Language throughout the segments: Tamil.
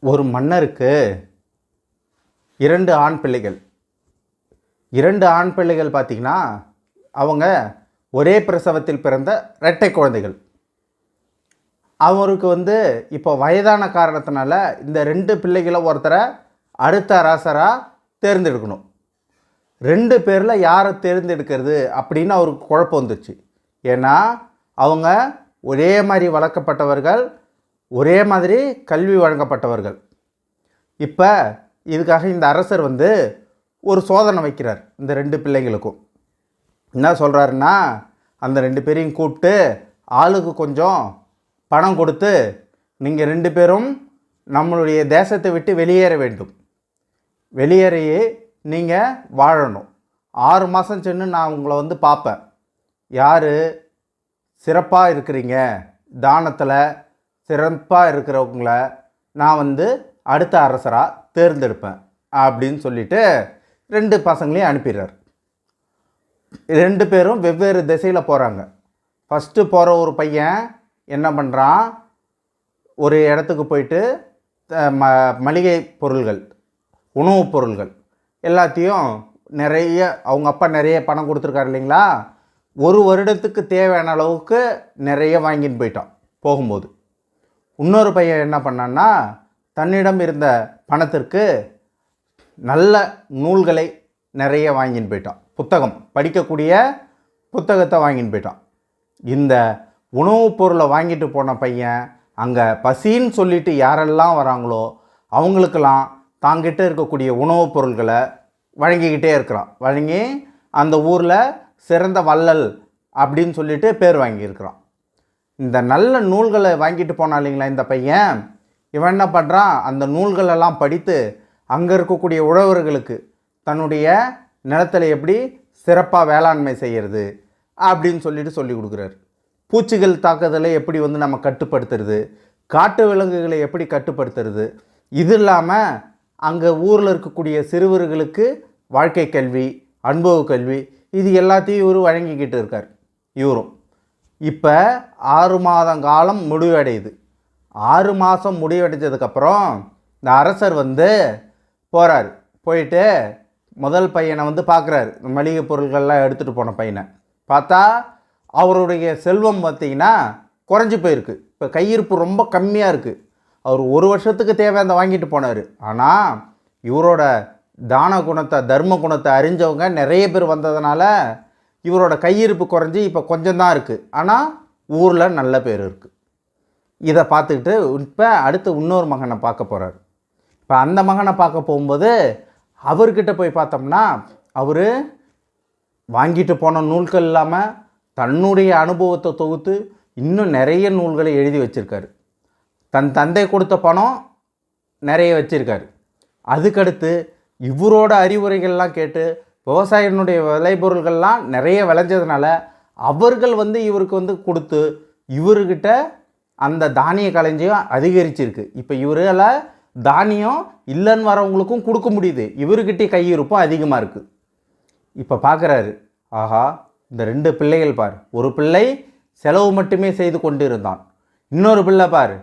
ஒரு மன்னருக்கு இரண்டு ஆண் பிள்ளைகள். இரண்டு ஆண் பிள்ளைகள் பார்த்திங்கன்னா அவங்க ஒரே பிரசவத்தில் பிறந்த இரட்டை குழந்தைகள். அவருக்கு வந்து இப்போ வயதான காரணத்தினால இந்த ரெண்டு பிள்ளைகளை ஒருத்தரை அடுத்த அரசராக தேர்ந்தெடுக்கணும். ரெண்டு பேரில் யாரை தேர்ந்தெடுக்கிறது அப்படின்னு அவருக்கு குழப்பம் வந்துச்சு. ஏன்னா அவங்க ஒரே மாதிரி வளர்க்கப்பட்டவர்கள் ஒரே மாதிரி கல்வி வழங்கப்பட்டவர்கள். இப்போ இதுக்காக இந்த அரசர் வந்து ஒரு சோதனை வைக்கிறார் இந்த ரெண்டு பிள்ளைங்களுக்கும். என்ன சொல்கிறாருன்னா அந்த ரெண்டு பேரையும் கூப்பிட்டு ஆளுக்கு கொஞ்சம் பணம் கொடுத்து நீங்கள் ரெண்டு பேரும் நம்மளுடைய தேசத்தை விட்டு வெளியேற வேண்டும். வெளியேறையே நீங்கள் வாழணும். ஆறு மாதம் சென்று நான் உங்களை வந்து பார்ப்பேன். யார்? சிறப்பாக இருக்கிறீங்க. தானத்தில் சிறப்பாக இருக்கிறவங்கள நான் வந்து அடுத்த அரசராக தேர்ந்தெடுப்பேன் அப்படின்னு சொல்லிட்டு ரெண்டு பசங்களையும் அனுப்பிடுறார். ரெண்டு பேரும் வெவ்வேறு திசையில் போகிறாங்க ஃபஸ்ட்டு போகிற ஒரு பையன் என்ன பண்ணுறான் ஒரு இடத்துக்கு போயிட்டு ம மளிகை பொருள்கள் உணவுப் பொருள்கள் எல்லாத்தையும் நிறைய அவங்க அப்பா நிறைய பணம் கொடுத்துருக்காரு இல்லைங்களா? ஒரு வருடத்துக்கு தேவையான அளவுக்கு நிறைய வாங்கின்னு போயிட்டான் போகும்போது. இன்னொரு பையன் என்ன பண்ணான்னா தன்னிடம் இருந்த பணத்திற்கு நல்ல நூல்களை நிறைய வாங்கின்னு போயிட்டான். புத்தகம் படிக்கக்கூடிய புத்தகத்தை வாங்கின்னு போயிட்டான். இந்த உணவுப் பொருளை வாங்கிட்டு போன பையன் அங்கே பசின்னு சொல்லிட்டு யாரெல்லாம் வராங்களோ அவங்களுக்கெல்லாம் தாங்கிட்ட இருக்கக்கூடிய உணவுப் பொருள்களை வழங்கிக்கிட்டே இருக்கிறான். வழங்கி அந்த ஊரில் சிறந்த வள்ளல் அப்படின்னு சொல்லிட்டு பேர் வாங்கியிருக்கிறான். இந்த நல்ல நூல்களை வாங்கிட்டு போனா இல்லைங்களா இந்த பையன்? இவன் என்ன பண்ணுறான் அந்த நூல்களெல்லாம் படித்து அங்கே இருக்கக்கூடிய உழவர்களுக்கு தன்னுடைய நிலத்தில் எப்படி சிறப்பாக வேளாண்மை செய்கிறது அப்படின்னு சொல்லிட்டு சொல்லி கொடுக்குறாரு. பூச்சிகள் தாக்குதலை எப்படி வந்து நம்ம கட்டுப்படுத்துறது? காட்டு விலங்குகளை எப்படி கட்டுப்படுத்துறது? இது இல்லாமல் அங்கே ஊரில் இருக்கக்கூடிய சிறுவர்களுக்கு வாழ்க்கை கல்வி அனுபவ கல்வி இது எல்லாத்தையும் இவர் வழங்கிக்கிட்டு இருக்கார். இவரும். இப்போ ஆறு மாதம் காலம் முடிவடையுது. ஆறு மாதம் முடிவடைஞ்சதுக்கப்புறம் இந்த அரசர் வந்து போகிறார் போயிட்டு முதல் பையனை வந்து பார்க்குறாரு மளிகை பொருட்கள்லாம் எடுத்துகிட்டு போன பையனை. பார்த்தா அவருடைய செல்வம் பார்த்திங்கன்னா குறைஞ்சி போயிருக்கு. இப்போ கையிருப்பு ரொம்ப கம்மியாக இருக்குது அவர் ஒரு வருஷத்துக்கு தேவையான வாங்கிட்டு போனார். ஆனால் இவரோட தான குணத்தை தர்ம குணத்தை அறிஞ்சவங்க நிறைய பேர் வந்ததுனால இவரோட கையிருப்பு குறைஞ்சி இப்போ கொஞ்சம்தான் இருக்குது ஆனால் ஊரில் நல்ல பேர் இருக்குது இதை பார்த்துக்கிட்டு இப்போ அடுத்து இன்னொரு மகனை பார்க்க போகிறார் இப்போ அந்த மகனை பார்க்க போகும்போது அவர்கிட்ட போய் பார்த்தோம்னா அவர் வாங்கிட்டு போன நூல்கள் இல்லாமல் தன்னுடைய அனுபவத்தை தொகுத்து இன்னும் நிறைய நூல்களை எழுதி வச்சுருக்காரு. தன் தந்தை கொடுத்த பணம் நிறைய வச்சுருக்காரு. அதுக்கடுத்து இவரோட அறிவுரைகள்லாம் கேட்டு விவசாயினுடைய விளைபொருள்கள்லாம் நிறைய விளைஞ்சதுனால அவர்கள் வந்து இவருக்கு வந்து கொடுத்து இவர்கிட்ட அந்த தானிய களஞ்சியம் அதிகரிச்சிருக்கு. இப்போ இவரால் தானியம் இல்லைன்னு வரவங்களுக்கும் கொடுக்க முடியுது. இவர்கிட்ட கையிருப்பும் அதிகமாக இருக்குது இப்போ பார்க்குறாரு ஆஹா இந்த ரெண்டு பிள்ளைகள் பார். ஒரு பிள்ளை செலவு மட்டுமே செய்து கொண்டு இருந்தான் இன்னொரு பிள்ளை பார்.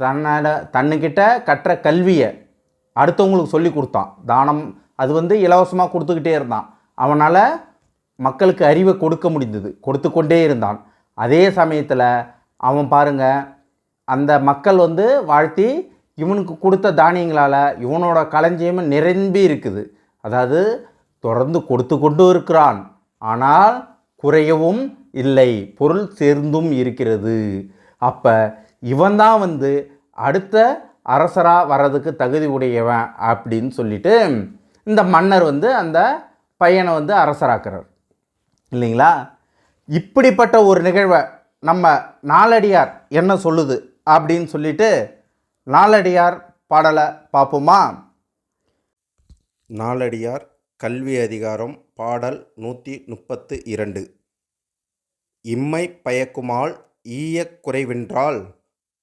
தன்னோட தன்னுக்கிட்ட கற்ற கல்வியை அடுத்தவங்களுக்கு சொல்லி கொடுத்தான். தானம் அது வந்து இலவசமாக கொடுத்துக்கிட்டே இருந்தான். அவனால் மக்களுக்கு அறிவை கொடுக்க முடிந்தது. கொடுத்து கொண்டே இருந்தான். அதே சமயத்தில் அவன் பாருங்க அந்த மக்கள் வந்து வாழ்த்தி இவனுக்கு கொடுத்த தானியங்களால் இவனோட களஞ்சியம் நிரம்பி இருக்குது. அதாவது தொடர்ந்து கொடுத்து கொண்டு இருக்கிறான். ஆனால் குறையவும் இல்லை. பொருள் சேர்ந்தும் இருக்கிறது. அப்போ இவன் தான் வந்து அடுத்த அரசராக வர்றதுக்கு தகுதி உடையவன் அப்படின்னு சொல்லிட்டு இந்த மன்னர் வந்து அந்த பையனை வந்து அரசராக்குறார். இல்லைங்களா? இப்படிப்பட்ட ஒரு நிகழ்வை நம்ம நாலடியார் என்ன சொல்லுது அப்படின்னு சொல்லிட்டு நாலடியார் பாடலை பார்ப்போமா? நாலடியார் கல்வி அதிகாரம் பாடல் நூற்றி முப்பத்து இரண்டு. இம்மை பயக்குமால் ஈயக் குறைவென்றால்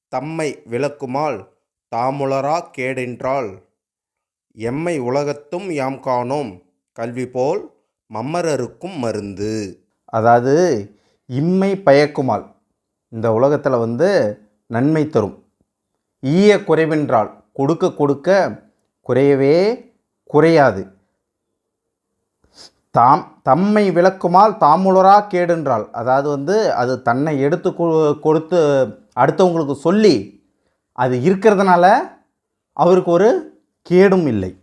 தம்மை விளக்குமால் தாமுளரா கேடென்றால் எம்மை உலகத்தும் யாம் காணோம். கல்வி போல் மம்மரருக்கும் மருந்து. அதாவது இம்மை பயக்குமால். இந்த உலகத்தில் வந்து நன்மை தரும். ஈய குறைவென்றால் கொடுக்க கொடுக்க குறையவே குறையாது. தாம் தம்மை விளக்குமால் தாமுலரா கேடுன்றால். அதாவது வந்து அது தன்னை எடுத்து கொ- கொடுத்து அடுத்தவங்களுக்கு சொல்லி அது இருக்கிறதுனால அவருக்கு ஒரு கேடும் இல்லை.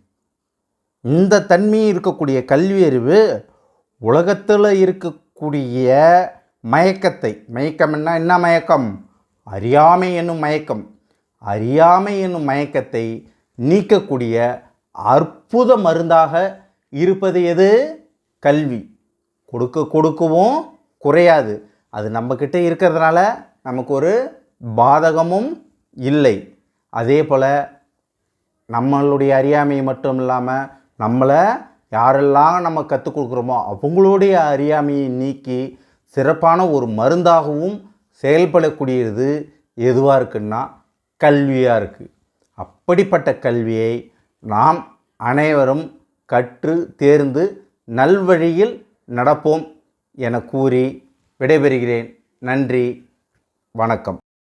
இந்த தன்மை இருக்கக்கூடிய கல்வி அறிவு உலகத்தில் இருக்கக்கூடிய மயக்கத்தை மயக்கம்னா என்ன மயக்கம்? அறியாமை என்னும் மயக்கம். அறியாமை என்னும் மயக்கத்தை நீக்கக்கூடிய அற்புத மருந்தாக இருப்பது எது? கல்வி. கொடுக்க கொடுக்கவும் குறையாது. அது நம்மக்கிட்ட இருக்கிறதுனால நமக்கு ஒரு பாதகமும் இல்லை. அதே போல் நம்மளுடைய அறியாமை மட்டும் இல்லாமல் நம்மளை யாரெல்லாம் நம்ம கற்றுக் கொடுக்குறோமோ அவங்களுடைய அறியாமையை நீக்கி சிறப்பான ஒரு மருந்தாகவும் செயல்படக்கூடியது எதுவாக இருக்குன்னா கல்வியாக இருக்குது அப்படிப்பட்ட கல்வியை நாம் அனைவரும் கற்று தேர்ந்து நல்வழியில் நடப்போம் என கூறி விடைபெறுகிறேன். நன்றி. வணக்கம்.